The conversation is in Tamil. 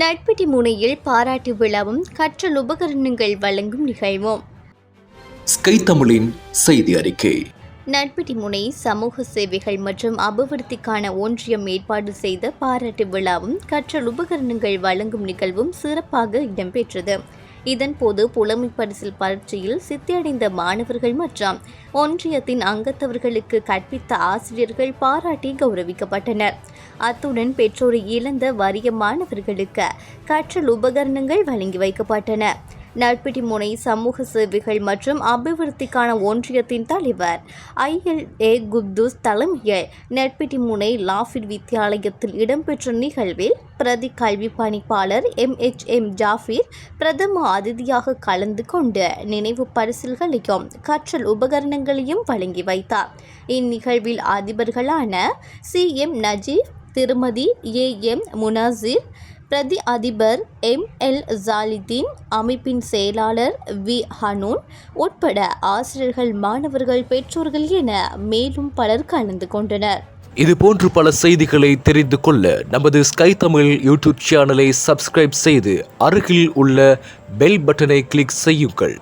நட்பிட்டி முனையில் பாராட்டு விழாவும் கற்றல் உபகரணங்கள் வழங்கும் நிகழ்வும். ஸ்கை தமிழின் செய்தி அறிக்கை. நட்பிட்டி முனை சமூக சேவைகள் மற்றும் அபிவிருத்திக்கான ஒன்றியம் ஏற்பாடு செய்த பாராட்டு விழாவும் கற்றல் உபகரணங்கள் வழங்கும் நிகழ்வும் சிறப்பாக இடம்பெற்றது. இதன்போது புலமை பரிசில் பரீட்சையில் சித்தியடைந்த மாணவர்கள் மற்றும் ஒன்றியத்தின் அங்கத்தவர்களுக்கு கற்பித்த ஆசிரியர்கள் பாராட்டி கௌரவிக்கப்பட்டனர். அத்துடன் பெற்றோரை இழந்த வறிய மாணவர்களுக்கு கற்றல் உபகரணங்கள் வழங்கி வைக்கப்பட்டன. நட்பிட்டி முனை சமூக சேவைகள் மற்றும் அபிவிருத்திக்கான ஒன்றியத்தின் தலைவர் ஐஎல் ஏ குப்துஸ் தலைமையில் நட்பிட்டி முனை லாஃபிட் வித்தியாலயத்தில் இடம்பெற்ற நிகழ்வில் பிரதி கல்வி பணிப்பாளர் எம் எச் எம் ஜாஃபீர் பிரதம அதிதியாக கலந்து கொண்டு நினைவு பரிசில்களையும் கற்றல் உபகரணங்களையும் வழங்கி வைத்தார். இந்நிகழ்வில் அதிபர்களான சி எம் நஜீப் திருமதி ஏ எம் முனாசிர் பிரதி அதிபர் எம் எல் ஜாலிதீன் அமைப்பின் செயலாளர் வி ஹனூன் உட்பட ஆசிரியர்கள் மாணவர்கள் பெற்றோர்கள் என மேலும் பலர் கலந்து கொண்டனர். இது போன்று பல செய்திகளை தெரிந்து கொள்ள நமது ஸ்கை தமிழ் யூடியூப் சேனலை சப்ஸ்கிரைப் செய்து அருகில் உள்ள பெல் பட்டனை கிளிக் செய்யுங்கள்.